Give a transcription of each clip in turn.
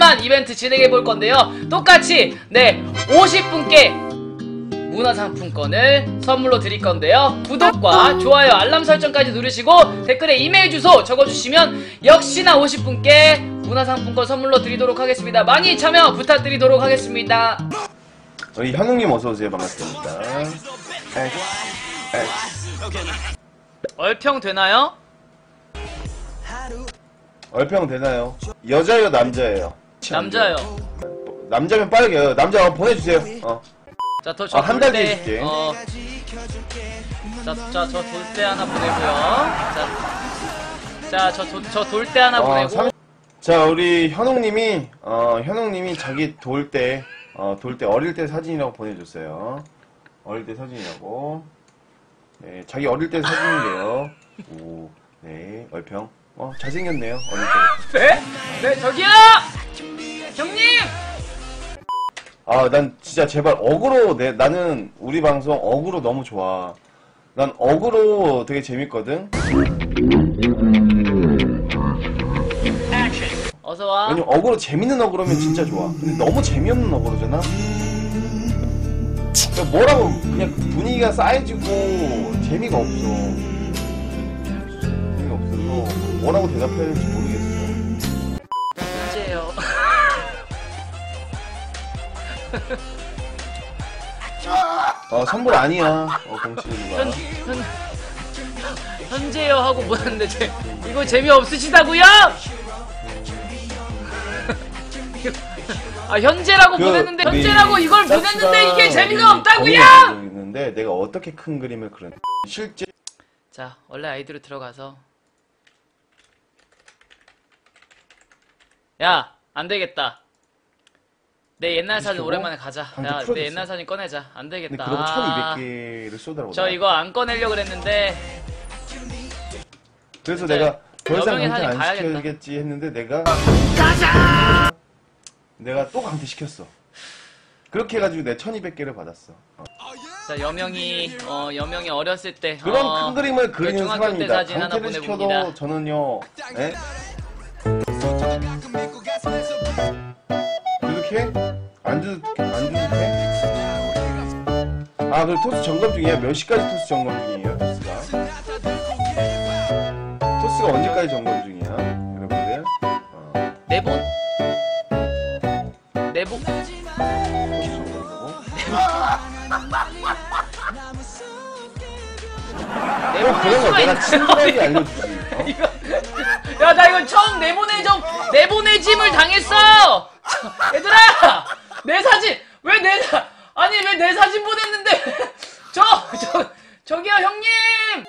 오늘만 이벤트 진행해 볼 건데요. 똑같이 네 50분께 문화상품권을 선물로 드릴 건데요. 구독과 좋아요, 알람 설정까지 누르시고 댓글에 이메일 주소 적어주시면 역시나 50분께 문화상품권 선물로 드리도록 하겠습니다. 많이 참여 부탁드리도록 하겠습니다. 우리 현웅님 어서 오세요. 반갑습니다. 얼평 되나요? 얼평 되나요? 여자예요, 남자예요? 남자요. 남자면 빠르게 남자 어, 보내주세요. 어. 자, 더, 저 아, 한달돌 뒤에 때, 줄게. 어, 자, 자, 저 돌대 하나 보내고요. 자, 자, 저, 도- 저 돌대 하나 어, 보내고. 삼- 자, 우리 현웅님이 어, 현웅님이 자기 돌 때, 어, 돌 때 어릴 때 사진이라고 보내줬어요. 어릴 때 사진이라고. 네, 자기 어릴 때 사진인데요. 오, 네, 얼평. 어, 잘생겼네요. 어릴 때. 네? 네, 저기요! 형님! 아, 난 진짜 제발 어그로 내 나는 우리 방송 어그로 너무 좋아. 난 어그로 되게 재밌거든. 어서와. 왜냐면 어그로 재밌는 어그로면 진짜 좋아. 근데 너무 재미없는 어그로잖아. 그러니까 뭐라고 그냥 분위기가 쌓여지고 재미가 없어. 없어서 뭐라고 대답해야 될지 모르겠어. 문제예요. 어 선물 아니야. 어. 현, 현, 현재요 하고 보냈는데, 제, 이거 재미없으시다고요? 아, 현재라고 보냈는데, 현재라고 이걸 보냈는데 이게 재미가 없다고요? 있는데 내가 어떻게 큰 그림을 그렸? 실제 자, 원래 아이디로 들어가서. 야, 안 되겠다. 내 옛날 사진? 오랜만에 가자. 방금 야, 내. 옛날 사진 꺼내자. 안 되겠다. 그러고 1200개를 쏘더라고. 저 나. 이거 안 꺼내려고 그랬는데, 그래서 내가 더 이상 강퇴 사진 안 가야겠다. 시켜야겠지 했는데 내가 내가 또 강퇴 시켰어. 그렇게 해가지고 내 1200개를 받았어. 어. 자, 여명이, 어, 여명이 어렸을 때. 그런 어, 큰 그림을 그리는 중학교 때 사람입니다. 사진 하나 강퇴를 시켜도 보내봅니다. 저는요, 예? 아, 그리고 토스 점검 중이야. 몇 시까지 토스 점검 중이에요, 토스가? 토스가 언제까지 점검 중이야, 여러분들? 어, 내본? 내본? 토스 점검이라고? 어, 그런 거 내가 친구에게 알려주지. 어? 야, 나 이거 처음 내보내정, 내보내짐을 당했어! 얘들아! 내 사진! 왜 내, 사, 아니, 왜 내 사진 보냈는데! 저, 저, 저기요, 형님!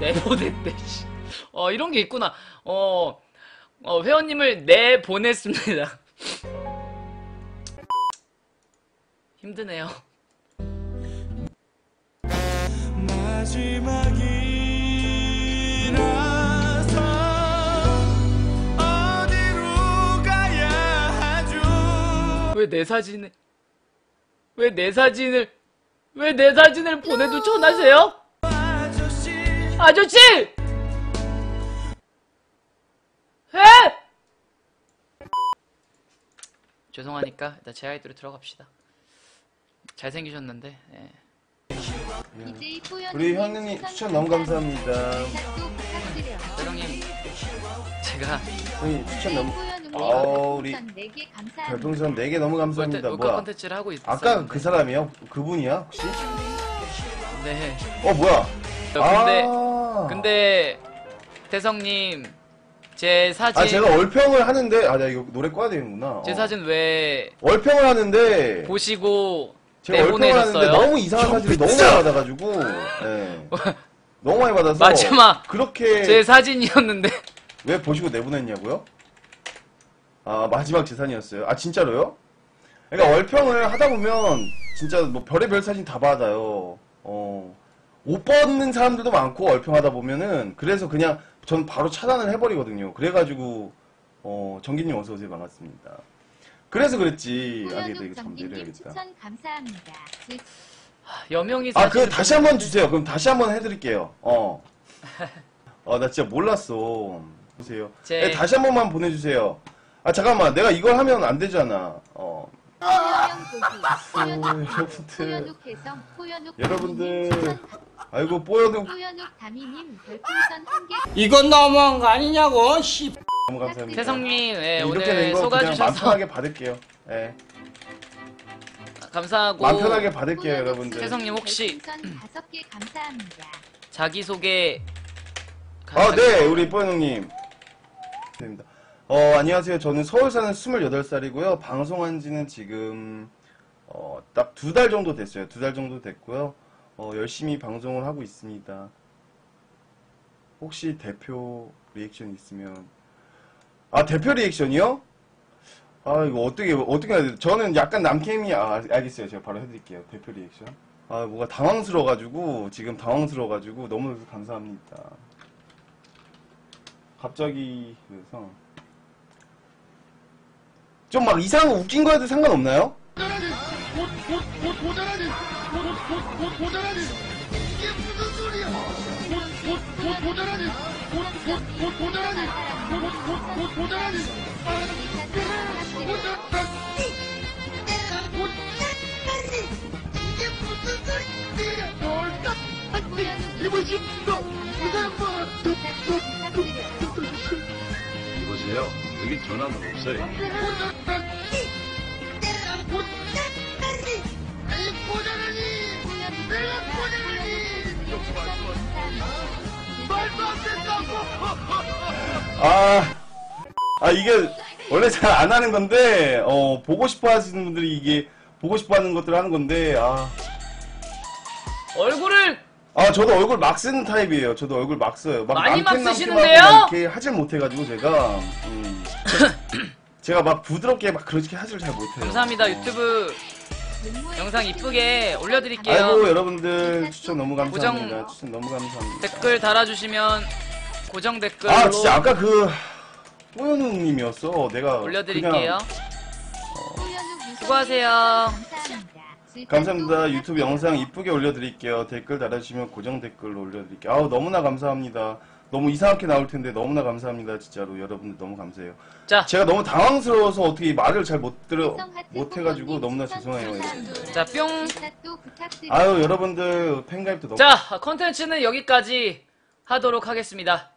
내보냈대, 씨. 어, 이런 게 있구나. 어, 어, 회원님을 내보냈습니다. 힘드네요. 마지막이 왜 내 사진을, 왜 내 사진을, 왜 내 사진을 보내도 전하세요? 아저씨 아저씨! 에? 죄송하니까 일단 제 아이디로 들어갑시다. 잘생기셨는데, 예. 우리 현우님 추천 너무 감사합니다. 회장님, 제가 형님 추천 너무, 어, 우리 별풍선 4개 너무 감사합니다. 몰카 뭐야? 컨텐츠를 하고 있어요. 아까 그 사람이요? 그분이야 혹시? 네. 어 뭐야? 근데, 아, 근데, 태성님, 제 사진, 아 제가 얼평을 하는데 아 내가 이거 노래 꺼야 되는구나. 제 어. 사진 왜 얼평을 하는데 보시고 제가 얼평을 하는데 내보내셨어요? 너무 이상한 사진을 너무 많이 받아가지고 네. 너무 많이 받아서 마지막 그렇게 제 사진이었는데 왜 보시고 내보냈냐고요? 아 마지막 재산이었어요. 아 진짜로요? 그러니까 월평을 하다 보면 진짜 뭐 별의별 사진 다 받아요. 어. 옷 벗는 사람들도 많고 얼평하다 보면은 그래서 그냥 전 바로 차단을 해버리거든요. 그래가지고 어 정기님 어서 오세요 반갑습니다. 그래서 그랬지. 아기도 호연욱 이거 감사합니다. 즉, 여명이 아, 그 다시 한번 주세요. 그럼 다시 한번 해드릴게요. 어. 어, 나 진짜 몰랐어. 보세요. 제- 네, 다시 한 번만 보내주세요. 아, 잠깐만. 내가 이걸 하면 안 되잖아. 어. 고기, 호연욱 여러분들. 호연욱 해성, 호연욱 여러분들. 아이고, 뽀여도 호연욱 다미님 별풍선 한개 이건 너무한 거 아니냐고, 씨. 너무 감사합니다. 태성님 예, 이렇게 오늘 된거 그냥 마음 속아주셔서 편하게 받을게요. 예. 감사하고 마음 편하게 받을게요, 여러분들. 태성님 혹시 별풍선 다섯 개 감사합니다. 자기소개 아, 네, 우리 뽀여농님. 됩니다. 어, 안녕하세요. 저는 서울 사는 28살이고요. 방송한 지는 지금, 어, 딱 두 달 정도 됐어요. 두 달 정도 됐고요. 어, 열심히 방송을 하고 있습니다. 혹시 대표 리액션 있으면, 아, 대표 리액션이요? 아, 이거 어떻게, 어떻게 해야 돼? 저는 약간 남캠이, 아, 알겠어요. 제가 바로 해 드릴게요. 대표 리액션. 아, 뭔가 당황스러워 가지고, 지금 당황스러워 가지고, 너무 감사합니다. 갑자기, 그래서. 좀 막 이상한 웃긴 거 해도 상관없나요? 여보세요? 여기 전화는 없어요. 아, 아, 이게, 원래 잘 안 하는 건데, 어, 보고 싶어 하시는 분들이 이게, 보고 싶어 하는 것들을 하는 건데, 아. 얼굴을 아, 저도 얼굴 막 쓰는 타입이에요. 저도 얼굴 막 써요. 막 많이 막 남캠, 남캠 쓰시는데요? 막 이렇게 하질 못해가지고, 제가, 음. 제가 막 부드럽게 막 그렇게 하질 잘 못해요. 감사합니다 어. 유튜브 영상 이쁘게 올려드릴게요 아이고, 여러분들 추천 너무 감사합니다. 고정- 추천 너무 감사합니다. 댓글 달아주시면 고정 댓글로 아, 진짜 아까 그, 뽀연우님이었어. 내가. 올려드릴게요 그냥 수고하세요. 감사합니다. 유튜브 영상 이쁘게 올려드릴게요. 댓글 달아주시면 고정 댓글로 올려드릴게요. 아우, 너무나 감사합니다. 너무 이상하게 나올 텐데 너무나 감사합니다. 진짜로. 여러분들 너무 감사해요. 자, 제가 너무 당황스러워서 어떻게 말을 잘 못 들어, 못 해가지고 너무나 죄송해요. 자, 뿅. 아유, 여러분들 팬가입도 너무. 자, 컨텐츠는 여기까지 하도록 하겠습니다.